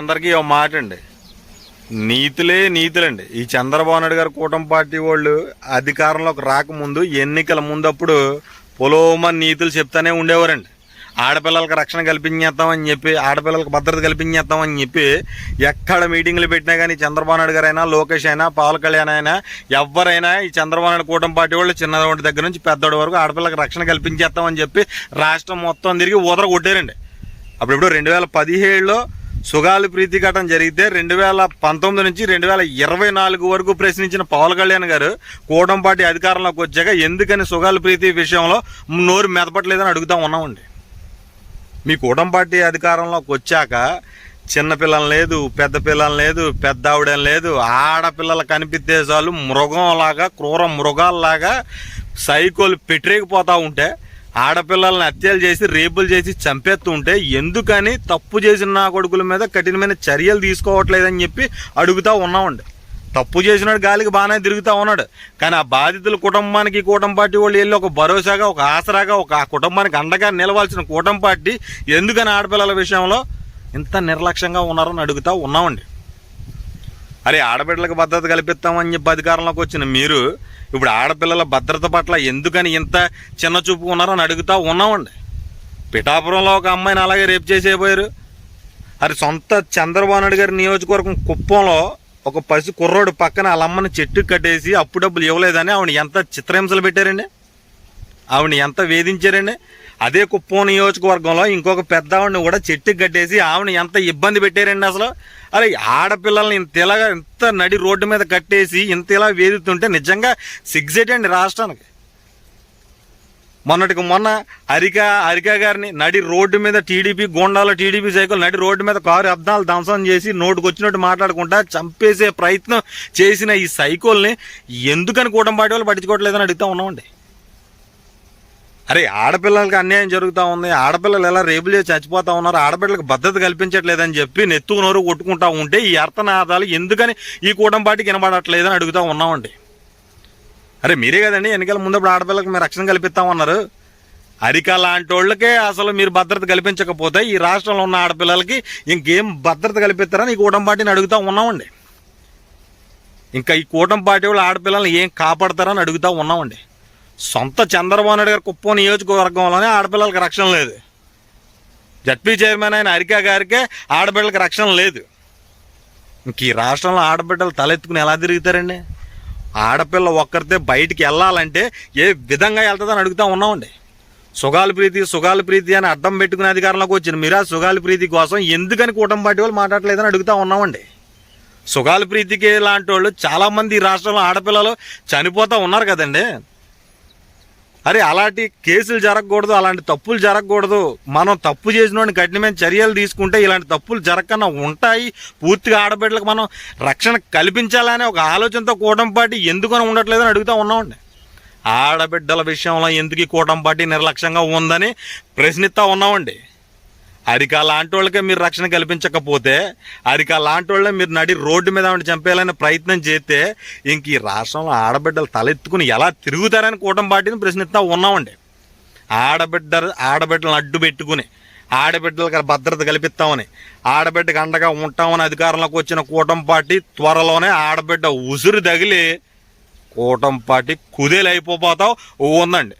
అందరికీ ఒక మాట అండి నీతులే నీతులండి. ఈ చంద్రబాబు నాయుడు గారు కూటమి పార్టీ వాళ్ళు అధికారంలోకి రాకముందు ఎన్నికల ముందప్పుడు పొలోమని నీతులు చెప్తానే ఉండేవారండి. ఆడపిల్లలకు రక్షణ కల్పించేస్తామని చెప్పి ఆడపిల్లలకు భద్రత కల్పించేస్తామని చెప్పి ఎక్కడ మీటింగ్లు పెట్టినా కానీ చంద్రబాబు నాయుడు గారైనా లోకేష్ అయినా పవన్ కళ్యాణ్ అయినా ఎవరైనా ఈ చంద్రబాబు నాయుడు కూటమి పార్టీ వాళ్ళు చిన్నవాడి దగ్గర నుంచి పెద్దోడి వరకు ఆడపిల్లలకు రక్షణ కల్పించేస్తామని చెప్పి రాష్ట్రం మొత్తం తిరిగి ఊదర కొట్టారండి అప్పుడు రెండు వేల పదిహేడులో సుగాలి ప్రీతి ఘటన జరిగితే రెండు వేల పంతొమ్మిది నుంచి రెండు వేల ఇరవై నాలుగు వరకు ప్రశ్నించిన పవన్ కళ్యాణ్ గారు కూటంపాటి అధికారంలోకి వచ్చాక ఎందుకని సుగాలి ప్రీతి విషయంలో నోరు మెదపట్లేదని అడుగుతా ఉన్నామండి. మీ కూటంపాటి అధికారంలోకి వచ్చాక చిన్నపిల్లం లేదు పెద్ద పిల్లలు లేదు పెద్ద ఆవిడం లేదు ఆడపిల్లలు కనిపిస్తే చాలు మృగంలాగా క్రూర మృగాల్లాగా సైకోలు పెట్టిరేగిపోతూ ఉంటే ఆడపిల్లల్ని హత్యలు చేసి రేపులు చేసి చంపేస్తుంటే ఎందుకని తప్పు చేసిన నా కొడుకుల మీద కఠినమైన చర్యలు తీసుకోవట్లేదని చెప్పి అడుగుతా ఉన్నామండి. తప్పు చేసినాడు గాలికి బాగానే తిరుగుతూ ఉన్నాడు. కానీ ఆ బాధితుల కుటుంబానికి కూటమి పార్టీ వాళ్ళు వెళ్ళి ఒక భరోసాగా ఒక ఆసరాగా ఒక ఆ కుటుంబానికి అండగా నిలవాల్సిన కూటమి పార్టీ ఎందుకని ఆడపిల్లల విషయంలో ఇంత నిర్లక్ష్యంగా ఉన్నారని అడుగుతా ఉన్నామండి. అరే ఆడబిడ్డలకు భద్రత కల్పిస్తామని చెప్పి అధికారంలోకి వచ్చిన మీరు ఇప్పుడు ఆడపిల్లల భద్రత పట్ల ఎందుకని ఇంత చిన్న చూపు ఉన్నారని అడుగుతా ఉన్నామండి. పిఠాపురంలో ఒక అమ్మాయిని అలాగే రేపు చేసేపోయారు అరే సొంత చంద్రబాబు నాయుడు గారి నియోజకవర్గం కుప్పంలో ఒక పసి కుర్రోడు పక్కన వాళ్ళ అమ్మని చెట్టు కట్టేసి అప్పు డబ్బులు ఇవ్వలేదని ఆవిడ ఎంత చిత్రహింసలు పెట్టారండి? ఆవిడ ఎంత వేధించారండి? అదే కుప్పం నియోజకవర్గంలో ఇంకొక పెద్ద ఆవిడని కూడా చెట్టుకి కట్టేసి ఆవిడని ఎంత ఇబ్బంది పెట్టారండి అసలు? అరే ఆడపిల్లల్ని ఇంత ఇలాగా ఇంత నడి రోడ్డు మీద కట్టేసి ఇంత ఇలా వేధిస్తుంటే నిజంగా సిగ్జెట్ అండి రాష్ట్రానికి. మొన్నటికి మొన్న హరిక హరిక గారిని నడి రోడ్డు మీద టీడీపీ గుండాల టీడీపీ సైకిల్ నడి రోడ్డు మీద కారు అబ్దాలు ధ్వంసం చేసి నోటుకు వచ్చినట్టు మాట్లాడుకుంటా చంపేసే ప్రయత్నం చేసిన ఈ సైకిల్ని ఎందుకని కూటంపాటి వాళ్ళు పట్టించుకోవట్లేదని అడుగుతా ఉన్నామండి. అరే ఆడపిల్లలకి అన్యాయం జరుగుతూ ఉంది. ఆడపిల్లలు ఎలా రేపు చేసి చచ్చిపోతా ఉన్నారు ఆడపిల్లలకు భద్రత కల్పించట్లేదని చెప్పి నెత్తు నోరు కొట్టుకుంటా ఉంటే ఈ అర్థనాదాలు ఎందుకని ఈ కూటంపాటికి వినబడట్లేదని అడుగుతూ ఉన్నామండి. అరే మీరే కదండి ఎన్నికల ముందప్పుడు ఆడపిల్లలకు మీరు రక్షణ కల్పిస్తామన్నారు అరిక లాంటి వాళ్ళకే అసలు మీరు భద్రత కల్పించకపోతే ఈ రాష్ట్రంలో ఉన్న ఆడపిల్లలకి ఇంకేం భద్రత కల్పిస్తారని ఈ కూటంపాటిని అడుగుతూ ఉన్నామండి. ఇంకా ఈ కూటంపాటి వాళ్ళు ఆడపిల్లల్ని ఏం కాపాడతారని అడుగుతూ ఉన్నామండి. సొంత చంద్రబాబు నాయుడు గారి కుప్పం నియోజకవర్గంలోనే ఆడపిల్లలకి రక్షణ లేదు. జడ్పీ చైర్మన్ అయిన హరిక గారికే ఆడబిడ్డలకి రక్షణ లేదు. ఇంక ఈ రాష్ట్రంలో ఆడబిడ్డలు తలెత్తుకుని ఎలా తిరుగుతారండి? ఆడపిల్ల ఒక్కరితే బయటికి వెళ్ళాలంటే ఏ విధంగా వెళ్తుందని అడుగుతా ఉన్నామండి. సుగాలి ప్రీతి సుగాలి ప్రీతి అని అడ్డం పెట్టుకునే అధికారంలోకి వచ్చిన మీరు ఆ సుగాలి ప్రీతి కోసం ఎందుకని కూటమి పార్టీ వాళ్ళు మాట్లాడలేదని అడుగుతా ఉన్నామండి. సుగాలి ప్రీతికి లాంటి వాళ్ళు చాలామంది ఈ రాష్ట్రంలో ఆడపిల్లలు చనిపోతూ ఉన్నారు కదండి. అరే అలాంటి కేసులు జరగకూడదు అలాంటి తప్పులు జరగకూడదు. మనం తప్పు చేసిన వాడిని కఠినమైన చర్యలు తీసుకుంటే ఇలాంటి తప్పులు జరగకుండా ఉంటాయి. పూర్తిగా ఆడబిడ్డలకు మనం రక్షణ కల్పించాలనే ఒక ఆలోచనతో కూటమి పార్టీ ఎందుకని ఉండట్లేదని అడుగుతూ ఉన్నామండి. ఆడబిడ్డల విషయంలో ఎందుకు ఈ కూటమి పార్టీ నిర్లక్ష్యంగా ఉందని ప్రశ్నిస్తూ ఉన్నామండి. అరికా లాంటి వాళ్ళకే మీరు రక్షణ కల్పించకపోతే అరికా లాంటి వాళ్ళే మీరు నడి రోడ్డు మీద ఉండి చంపేయాలనే ప్రయత్నం చేస్తే ఇంక ఈ రాష్ట్రంలో ఆడబిడ్డలు తలెత్తుకుని ఎలా తిరుగుతారని కూటమి పార్టీని ప్రశ్నిస్తా ఉన్నామండి. ఆడబిడ్డ ఆడబిడ్డలను అడ్డు పెట్టుకుని ఆడబిడ్డలకు భద్రత కల్పిస్తామని ఆడబిడ్డకు అండగా ఉంటామని అధికారంలోకి వచ్చిన కూటమి పార్టీ త్వరలోనే ఆడబిడ్డ ఉసురు తగిలి కూటమి పార్టీ అయిపోతావు ఉందండి.